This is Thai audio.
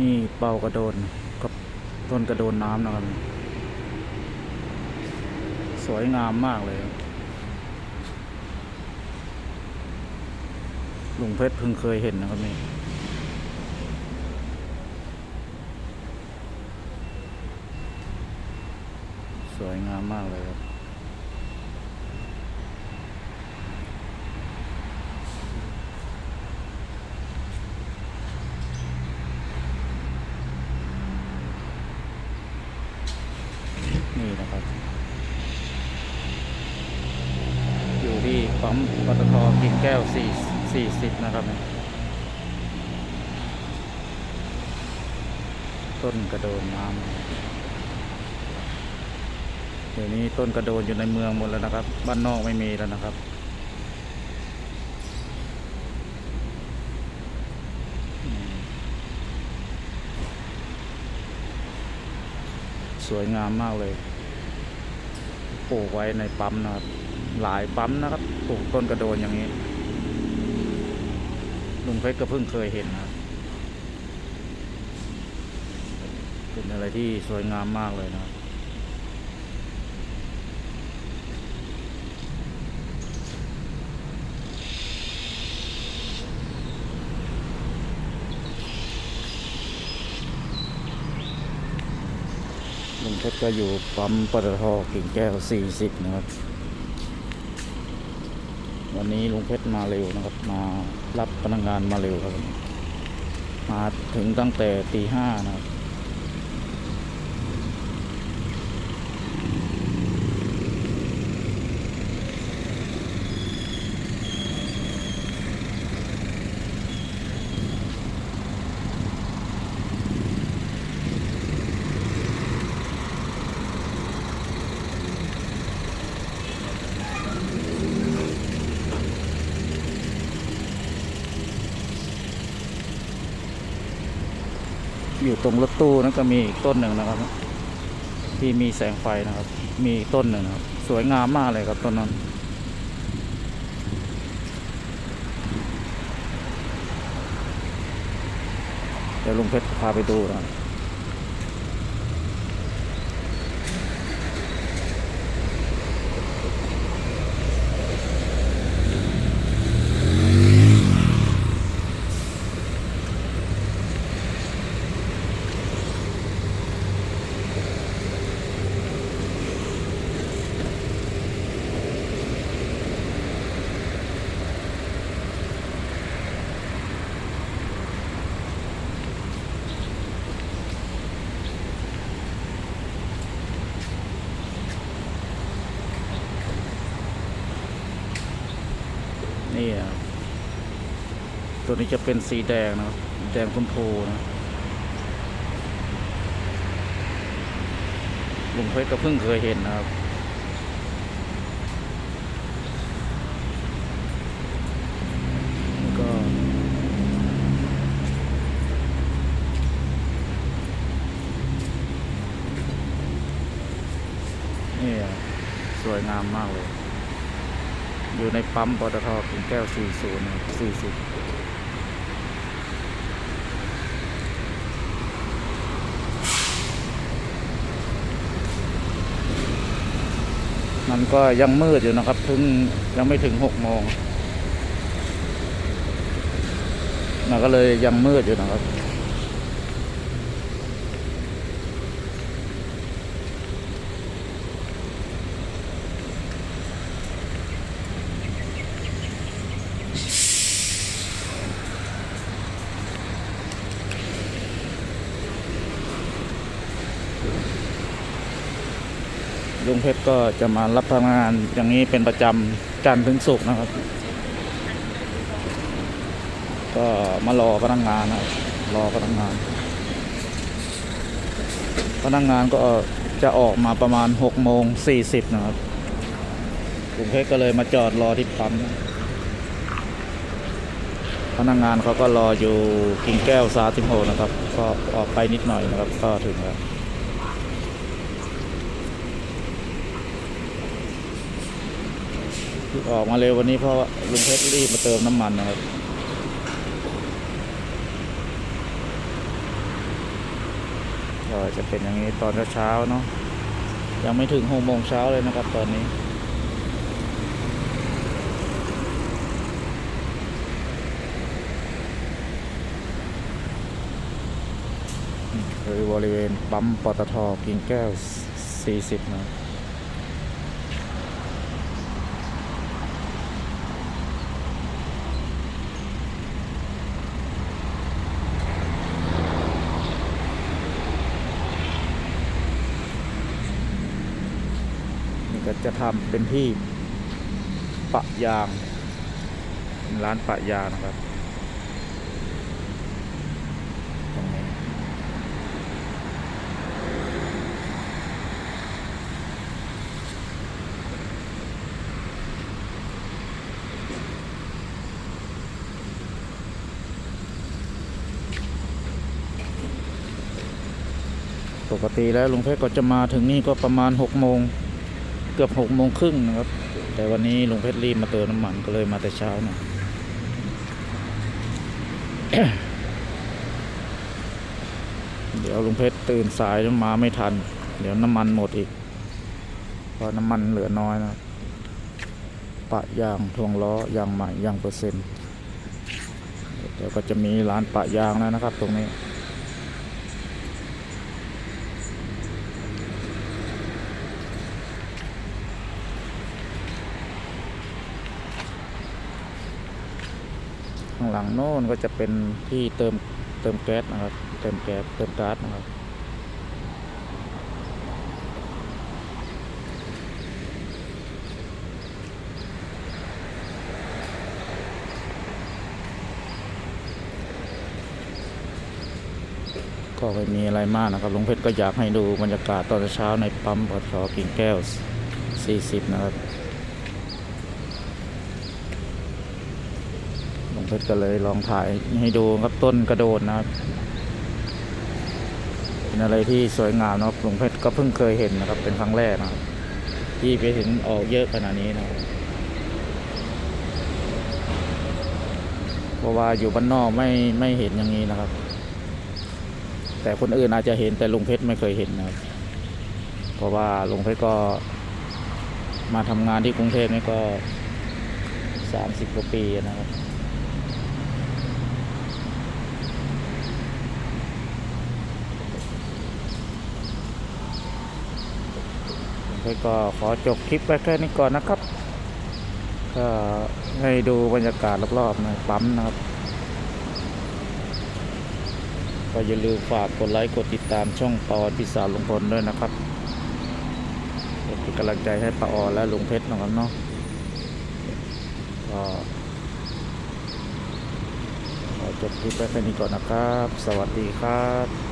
นี่เป่ากระโดนกับต้นกระโดนน้ำนะครับ สวยงามมากเลยลุงเพชรเพิ่งเคยเห็นนะครับนี่สวยงามมากเลยครับ นี่นะครับ อยู่ที่ปั๊มป ตทกิ่งแก้ว 4 40 นะครับ ต้นกระโดนน้ำเดี๋ยวนี้ต้นกระโดนอยู่ในเมืองหมดแล้วนะครับ บ้านนอกไม่มีแล้วนะครับสวยงามมากเลยปลูกไว้ในปั๊มนะครับ หลายปั๊มนะครับ ลูกต้นกระโดนอย่างนี้ลุงเพชรก็เพิ่งเคยเห็นนะครับเป็นอะไรที่สวยงามมากเลยนะลุงเพชรก็อยู่ปั๊มปตทกิ่งแก้ว40 นะครับ วันนี้ลุงเพชรมาเร็วนะครับ มารับพนักงานมาเร็วครับ มาถึงตั้งแต่ตีห้านะครับ อยู่ตรงรถตู้นั้นก็มีอีกต้นหนึ่งนะครับ ที่มีแสงไฟนะครับ มีต้นหนึ่งนะครับ สวยงามมากเลยครับต้นนั้นเดี๋ยวลุงเพชรพาไปดูนะครับ นี่ครับตัวนี้จะเป็นสีแดงนะครับแดงชมพูนะลุงเพชรก็เพิ่งเคยเห็นนะครับก็นี่สวยงามมากเลย อยู่ในปั๊มปตทกิ่งแก้ว 40นะ40มันก็ยังมืดอยู่นะครับถึงยังไม่ถึงหกโมงมันก็เลยยังมืดอยู่นะครับ ลุงเพชรก็จะมารับพนักงานอย่างนี้เป็นประจำจันทร์ถึงศุกร์นะครับ ก็มารอพนักงานนะครับรอพนักงาน พนักงานก็จะออกมาประมาณหกโมงสี่สิบนะครับลุงเพชรก็เลยมาจอดรอที่ปั๊มพนักงานเขาก็รออยู่กิ่งแก้วซาติมโมนะครับ ก็ออกไปนิดหน่อยนะครับ ก็ถึงแล้ว ที่ออกมาเร็ววันนี้เพราะลุงเพชรรีบมาเติมน้ำมันนะครับก็จะเป็นอย่างนี้ตอนเช้าเนาะยังไม่ถึงหกโมงเช้าเลยนะครับตอนนี้คือบริเวณปั๊มปตทกิ่งแก้ว 40 นะครับ นี่ก็ จะทำเป็นที่ปะยางเป็นร้านปะยางนะครับตรงนี้ปกติแล้วลุงเพชรก็จะมาถึงนี่ก็ประมาณหกโมง กือบหกโมงครึ่งนะครับ แต่วันนี้ลุงเพชรรีบมาเติมน้ำมันก็เลยมาแต่เช้าหน่อยเดี๋ยวลุงเพชรตื่นสายแล้วมาไม่ทัน เดี๋ยวน้ำมันหมดอีก เพราะน้ำมันเหลือน้อยนะปะยางทวงล้อยางใหม่ยางเปอร์เซ็นต์ เดี๋ยวก็จะมีร้านปะยางแล้วนะครับตรงนี้ หลังโน่นก็จะเป็นที่เติมเติมแก๊สนะครับ เติมแก๊สเติมก๊าซนะครับก็ไม่มีอะไรมากนะครับหลวงเพชรก็อยากให้ดูบรรยากาศตอนเช้าในปั๊มปตทกิ่งแก้ว 40 นะครับ หลวงเพชรก็เลยลองถ่ายให้ดูครับต้นกระโดดนะครับ เป็นอะไรที่สวยงามนะครับหลวงเพชรก็เพิ่งเคยเห็นนะครับ เป็นครั้งแรกนะครับที่ไปเห็นออกเยอะขนาดนี้นะครับเพราะว่าอยู่บ้านนอกไม่ไม่เห็นอย่างนี้นะครับ แต่คนอื่นอาจจะเห็นแต่ลุงเพชรไม่เคยเห็นนะครับ เพราะว่าลุงเพชรก็มาทำงานที่กรุงเทพนี่ก็สามสิบกว่าปีนะครับ ลุงเพชรก็ขอจบคลิปไว้แค่นี้ก่อนนะครับ ก็ให้ดูบรรยากาศรอบๆในปั๊มนะครับ ก็อย่าลืมฝากกดไลค์กดติดตามช่องปอนพิสารลุงพลด้วยนะครับเป็นกำลังใจให้ป้าออและลุงเพชรนะครับเนาะก็ขอจบคลิปไว้แค่นี้ก่อนนะครับ สวัสดีครับ